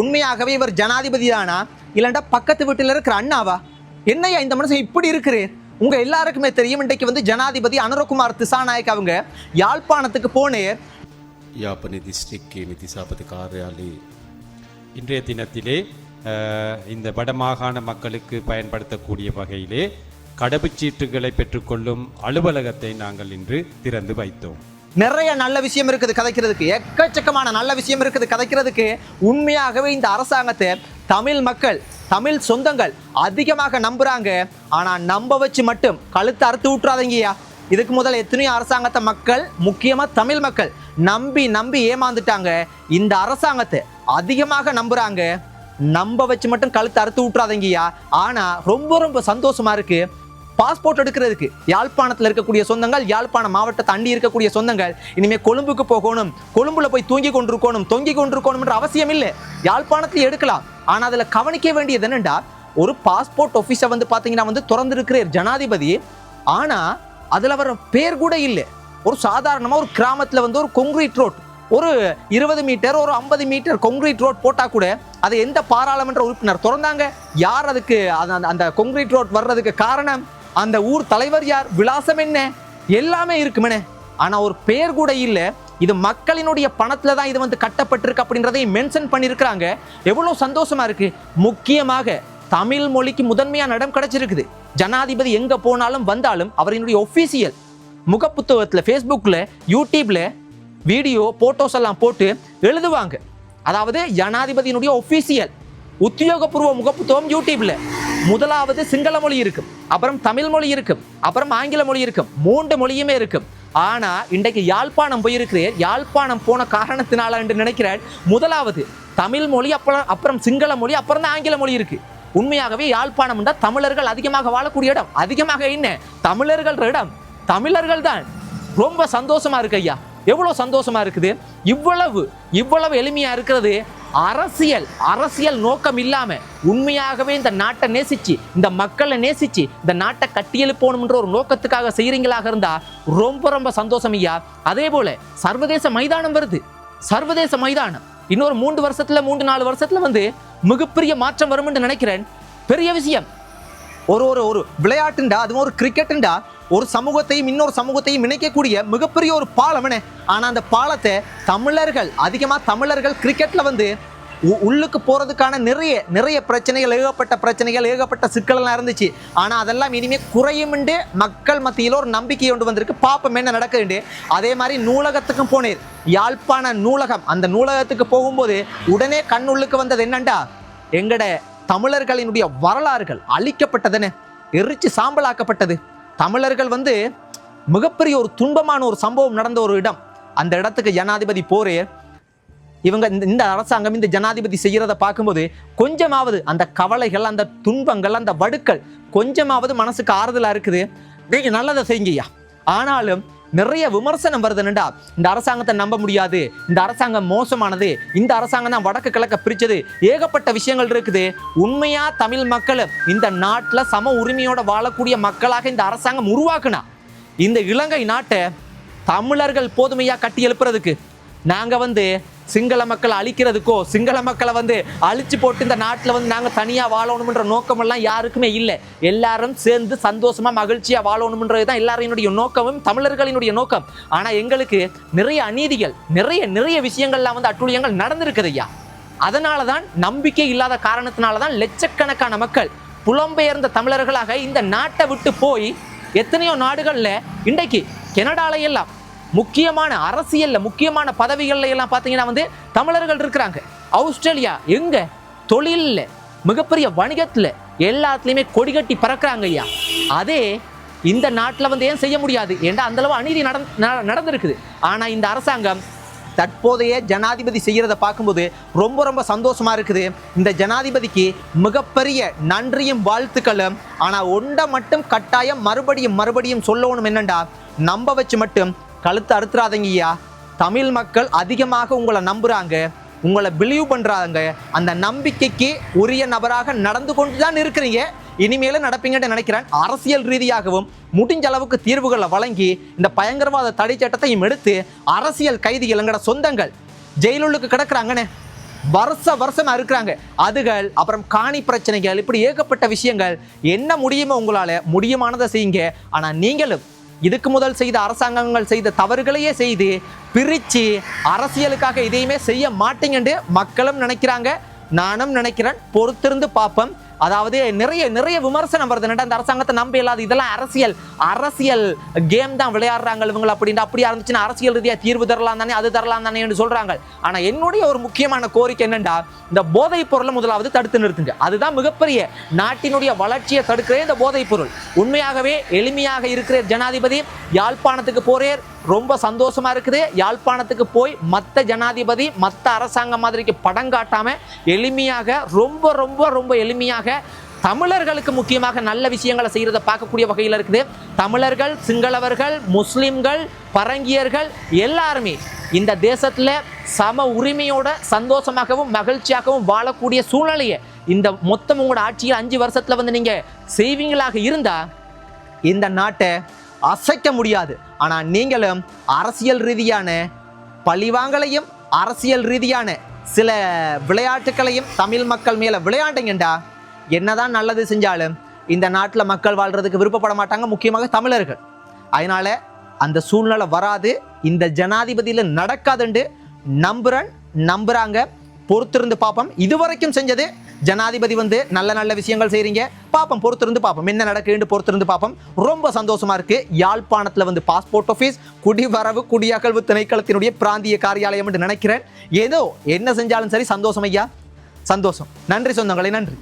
உண்மையாகவே இவர் ஜனாதிபதியானா? இல்லைண்டா பக்கத்து வீட்டில் இருக்கிற அண்ணாவா? என்னையா இந்த மனுஷன் இப்படி இருக்கிறேன் உங்கள் எல்லாருக்குமே தெரியும் இன்றைக்கு வந்து ஜனாதிபதி அனுரகுமார் திசாநாயக் அவங்க யாழ்ப்பாணத்துக்கு போனேர். யாப்பனி திஸ்டிக்கு நிதி சாபத்து காரியாலி. இன்றைய தினத்திலே இந்த வடமாகாண மக்களுக்கு பயன்படுத்தக்கூடிய வகையிலே கடவுச்சீட்டுகளை பெற்றுக்கொள்ளும் அலுவலகத்தை நாங்கள் இன்று திறந்து வைத்தோம். நிறைய நல்ல விஷயம் இருக்குது கதைக்கிறதுக்கு. எக்கச்சக்கமான நல்ல விஷயம் இருக்குது கதைக்கிறதுக்கு. உண்மையாகவே இந்த அரசாங்கத்தை தமிழ் மக்கள் தமிழ் சொந்தங்கள் அதிகமாக நம்புகிறாங்க ஆனால் நம்ப வச்சு மட்டும் கழுத்தை அறுத்து விட்டுறாதீங்கய்யா இதுக்கு முதல் எத்தனையோ அரசாங்கத்தை மக்கள் முக்கியமாக தமிழ் மக்கள் நம்பி நம்பி ஏமாந்துட்டாங்க. இந்த அரசாங்கத்தை அதிகமாக நம்புகிறாங்க நம்ப வச்சு மட்டும் கழுத்தை அறுத்து விட்டுறாதீங்கய்யா ஆனால் ரொம்ப ரொம்ப சந்தோஷமாக இருக்குது பாஸ்போர்ட் எடுக்கிறதுக்கு. யாழ்ப்பாணத்தில் இருக்கக்கூடிய சொந்தங்கள் யாழ்ப்பாண மாவட்டத்தை அண்டி இருக்கக்கூடிய சொந்தங்கள். இனிமே கொழும்புக்கு போகணும். கொழும்புல போய் தூங்கி கொண்டிருக்கணும். தொங்கி கொண்டிருக்கணும்ன்ற அவசியம் இல்லை. யாழ்ப்பாணத்தில் எடுக்கலாம். ஆனால் அதில் கவனிக்க வேண்டியது என்னென்றா ஒரு பாஸ்போர்ட் ஆஃபீஸை வந்து பார்த்தீங்கன்னா வந்து திறந்திருக்கிறார் ஜனாதிபதி. ஆனால் அதில் வர பேர் கூட இல்லை. ஒரு சாதாரணமாக ஒரு கிராமத்தில் வந்து ஒரு கொங்கிரீட் ரோட் ஒரு இருபது மீட்டர் ஒரு ஐம்பது மீட்டர் கொங்கிரீட் ரோட் போட்டால் கூட அதை எந்த பாராளுமன்ற உறுப்பினர் திறந்தாங்க? யார் அதுக்கு அந்த- அந்த- அந்த கொங்கிரீட் ரோட் வர்றதுக்கு காரணம்? அந்த ஊர் தலைவர் யார்? விலாசம் என்ன? எல்லாமே இருக்குமேனே. ஆனால் ஒரு பேர் கூட இல்லை. இது மக்களினுடைய பணத்தில் தான் இது வந்து கட்டப்பட்டிருக்கு அப்படின்றதையும் மென்ஷன் பண்ணியிருக்கிறாங்க. எவ்வளோ சந்தோஷமாக இருக்குது முக்கியமாக தமிழ் மொழிக்கு முதன்மையான இடம் கிடைச்சிருக்குது. ஜனாதிபதி எங்கே போனாலும் வந்தாலும் அவரினுடைய ஒஃபீஷியல் முகப்புத்தகத்தில் ஃபேஸ்புக்கில் யூடியூப்பில் வீடியோ ஃபோட்டோஸ் எல்லாம் போட்டு எழுதுவாங்க. அதாவது ஜனாதிபதியினுடைய ஒஃபீஷியல் உத்தியோகபூர்வ முகப்புத்தகம் யூடியூப்பில் முதலாவது சிங்கள மொழி இருக்கும். அப்புறம் தமிழ் மொழி இருக்கும். அப்புறம் ஆங்கில மொழி இருக்கும். மூன்று மொழியுமே இருக்கும். ஆனா இன்றைக்கு யாழ்ப்பாணம் போயிருக்கிறேன் யாழ்ப்பாணம் போன காரணத்தினால என்று நினைக்கிறேன் முதலாவது தமிழ் மொழி அப்புறம் அப்புறம் சிங்கள மொழி அப்புறம் தான் ஆங்கில மொழி இருக்கு. உண்மையாகவே யாழ்ப்பாணம் தான் தமிழர்கள் அதிகமாக வாழக்கூடிய இடம். அதிகமாக என்ன? தமிழர்கள் இடம். தமிழர்கள் தான். ரொம்ப சந்தோஷமா இருக்கு ஐயா. எவ்வளவு சந்தோஷமா இருக்குது? இவ்வளவு இவ்வளவு எளிமையா இருக்கிறது. அரசியல் அரசியல் நோக்கம் இல்லாம உண்மையாகவே இந்த நாட்டை நேசிச்சு இந்த மக்களை நேசிச்சு இந்த நாட்டை கட்டியெழுப்போணும்ன்ற ஒரு நோக்கத்துக்காக செய்கிறீங்களாக இருந்தா ரொம்ப ரொம்ப சந்தோஷம் ஐயா. அதே போல சர்வதேச மைதானம் வருது. சர்வதேச மைதானம். இன்னொரு மூன்று வருஷத்துல மூன்று நாலு வருஷத்துல வந்து மிகப்பெரிய மாற்றம் வரும்னு நினைக்கிறேன். பெரிய விஷயம். ஒரு ஒரு ஒரு விளையாட்டுண்டா அதுவும் ஒரு கிரிக்கெட்டுண்டா ஒரு சமூகத்தையும் இன்னொரு சமூகத்தையும் இணைக்கக்கூடிய மிகப்பெரிய ஒரு பாலம்னே ஆனா அந்த பாலத்தை தமிழர்கள் அதிகமா தமிழர்கள் கிரிக்கெட்ல வந்து உ- உள்ளுக்கு போறதுக்கான நிறைய நிறைய பிரச்சனைகள் ஏகப்பட்ட பிரச்சனைகள் ஏகப்பட்ட சிக்கலெல்லாம் இருந்துச்சு. ஆனா அதெல்லாம் இனிமே குறையும்ண்டு மக்கள் மத்தியில் ஒரு நம்பிக்கை கொண்டு வந்திருக்கு. பாப்பம் என்ன நடக்குதுண்டு. அதே மாதிரி நூலகத்துக்கும் போனேன் யாழ்ப்பாண நூலகம் அந்த நூலகத்துக்கு போகும்போது உடனே கண்ணுள்ளுக்கு வந்தது என்னண்டா? எங்கட தமிழர்களினுடைய வரலாறுகள் அழிக்கப்பட்டதுன்னு எரிச்சு சாம்பலாக்கப்பட்டது. தமிழர்கள் வந்து மிகப்பெரிய ஒரு துன்பமான ஒரு சம்பவம் நடந்த ஒரு இடம். அந்த இடத்துக்கு ஜனாதிபதி போரே இவங்க இந்த- இந்த அரசாங்கம் இந்த ஜனாதிபதி செய்கிறத பார்க்கும்போது கொஞ்சமாவது அந்த கவலைகள் அந்த துன்பங்கள் அந்த வடுக்கள் கொஞ்சமாவது மனசுக்கு ஆறுதலாக இருக்குது. நீங்கள் நல்லதை செய்யுங்கய்யா. ஆனாலும் நிறைய விமர்சனம் வருதுன்னுடா இந்த அரசாங்கத்தை நம்ப முடியாது. இந்த அரசாங்கம் மோசமானது. இந்த அரசாங்கம் தான் வடக்கு கிழக்க பிரிச்சது. ஏகப்பட்ட விஷயங்கள் இருக்குது. உண்மையா தமிழ் மக்கள் இந்த நாட்டில் சம உரிமையோட வாழக்கூடிய மக்களாக இந்த அரசாங்கம் உருவாக்குனா இந்த இலங்கை நாட்டை தமிழர்கள் போதுமையா கட்டி எழுப்புறதுக்கு நாங்க வந்து சிங்கள மக்களை அழிக்கிறதுக்கோ சிங்கள மக்களை வந்து அழிச்சு போட்டு இந்த நாட்டில் வந்து நாங்கள் தனியாக வாழணும்ன்ற நோக்கமெல்லாம் யாருக்குமே இல்லை. எல்லாரும் சேர்ந்து சந்தோஷமாக மகிழ்ச்சியாக வாழணும்ன்றது தான் எல்லாரையினுடைய நோக்கமும் தமிழர்களினுடைய நோக்கம். ஆனால் எங்களுக்கு நிறைய அநீதிகள் நிறைய நிறைய விஷயங்கள்லாம் வந்து அட்டுழியங்கள் நடந்திருக்குது ஐயா. அதனால தான் நம்பிக்கை இல்லாத காரணத்தினால தான் லட்சக்கணக்கான மக்கள் புலம்பெயர்ந்த தமிழர்களாக இந்த நாட்டை விட்டு போய் எத்தனையோ நாடுகளில் இன்றைக்கு கனடாலையெல்லாம் எல்லாம் முக்கியமான அரசியலில் முக்கியமான பதவிகளில் எல்லாம் பார்த்தீங்கன்னா வந்து தமிழர்கள் இருக்கிறாங்க. ஆஸ்திரேலியா எங்க? தொழிலில் மிகப்பெரிய வணிகத்தில் எல்லாத்துலேயுமே கொடி கட்டி பறக்கிறாங்க ஐயா. அதே இந்த நாட்டில் வந்து ஏன் செய்ய முடியாது? ஏன்டா அந்தளவு அநீதி நடந் ந- நடந்திருக்குது. ஆனால் இந்த அரசாங்கம் தற்போதைய ஜனாதிபதி செய்கிறத பார்க்கும்போது ரொம்ப ரொம்ப சந்தோஷமா இருக்குது. இந்த ஜனாதிபதிக்கு மிகப்பெரிய நன்றியும் வாழ்த்துக்களும். ஆனால் ஒன்றை மட்டும் கட்டாயம் மறுபடியும் மறுபடியும் சொல்லணும் என்னண்டா? நம்ப வச்சு மட்டும் கழுத்து அறுத்துறாதீங்கய்யா. தமிழ் மக்கள் அதிகமாக உங்களை நம்புகிறாங்க உங்களை பிலீவ் பண்ணுறாங்க அந்த நம்பிக்கைக்கு உரிய நபராக நடந்து கொண்டு தான் இருக்கிறீங்க. இனிமேலும் நடப்பீங்கன்னு நினைக்கிறேன். அரசியல் ரீதியாகவும் முடிஞ்ச அளவுக்கு தீர்வுகளை வழங்கி இந்த பயங்கரவாத தடை சட்டத்தையும் எடுத்து அரசியல் கைதிகள் எங்களோட சொந்தங்கள் ஜெயிலுள்ளுக்கு கிடக்குறாங்கண்ணே வருஷ வருஷமா இருக்கிறாங்க. அதுகள் அப்புறம் காணி பிரச்சனைகள் இப்படி ஏகப்பட்ட விஷயங்கள். என்ன முடியுமோ உங்களால முடியுமானதை செய்யுங்க. ஆனா நீங்களும் இதுக்கு முதல் செய்த அரசாங்கங்கள் செய்த தவறுகளையே செய்து பிரிச்சு அரசியலுக்காக இதையுமே செய்ய மாட்டீங்கன்னு மக்களும் நினைக்கிறாங்க. நானும் நினைக்கிறேன். பொறுத்திருந்து பார்ப்போம். அதாவது நிறைய நிறைய விமர்சனம் வருது. அந்த அரசாங்கத்தை நம்ப இல்லாத இதெல்லாம் அரசியல். அரசியல் கேம் தான் விளையாடுறாங்க இவங்க அப்படின்னு அப்படியா இருந்துச்சுன்னா அரசியல் ரீதியாக தீர்வு தரலாம் தானே அது தரலாம் தானே சொல்றாங்க. ஆனா என்னுடைய ஒரு முக்கியமான கோரிக்கை என்னண்டா இந்த போதைப் பொருளை முதலாவது தடுத்து நிறுத்துங்க. அதுதான் மிகப்பெரிய நாட்டினுடைய வளர்ச்சியை தடுக்கிற இந்த போதைப் பொருள். உண்மையாகவே எளிமையாக இருக்கிற ஜனாதிபதி யாழ்ப்பாணத்துக்கு போறேர் ரொம்ப சந்தோஷமா இருக்குது. யாழ்ப்பாணத்துக்கு போய் மற்ற ஜனாதிபதி மற்ற அரசாங்கம் மாதிரிக்கு படம் காட்டாம எளிமையாக ரொம்ப ரொம்ப ரொம்ப எளிமையாக தமிழர்களுக்கு முக்கியமாக நல்ல விஷயங்களை செய்கிறத பார்க்கக்கூடிய வகையில் இருக்குது. தமிழர்கள் சிங்களவர்கள் முஸ்லிம்கள் பரங்கியர்கள் எல்லாருமே இந்த தேசத்தில் சம உரிமையோட சந்தோஷமாகவும் மகிழ்ச்சியாகவும் வாழக்கூடிய சூழ்நிலையை இந்த மொத்தம் உங்களோட ஆட்சியில் அஞ்சு வருஷத்தில் வந்து நீங்கள் செய்வீங்களாக இருந்தால் இந்த நாட்டை அசைக்க முடியாது. ஆனால் நீங்களும் அரசியல் ரீதியான பழிவாங்கலையும் அரசியல் ரீதியான சில விளையாட்டுகளையும் தமிழ் மக்கள் மேலே விளையாண்டுங்கண்டா? என்னதான் நல்லது செஞ்சாலும் இந்த நாட்டில் மக்கள் வாழ்கிறதுக்கு விருப்பப்பட மாட்டாங்க முக்கியமாக தமிழர்கள். அதனால் அந்த சூழ்நிலை வராது இந்த ஜனாதிபதியில் நடக்காதுண்டு. நம்புறன் நம்புகிறாங்க பொறுத்திருந்து பார்ப்போம். இதுவரைக்கும் செஞ்சது ஜனாதிபதி வந்து நல்ல நல்ல விஷயங்கள் செய்கிறீங்க பார்ப்போம் பொறுத்திருந்து பார்ப்போம் என்ன நடக்குன்னு பொறுத்திருந்து பார்ப்போம் ரொம்ப சந்தோஷமாக இருக்கு. யாழ்ப்பாணத்தில் வந்து பாஸ்போர்ட் ஆஃபீஸ் குடிவரவு குடியகழ்வு திணைக்களத்தினுடைய பிராந்திய காரியாலயம் என்று நினைக்கிறேன். ஏதோ என்ன செஞ்சாலும் சரி சந்தோஷம் ஐயா. சந்தோஷம். நன்றி சொந்தங்களே நன்றி.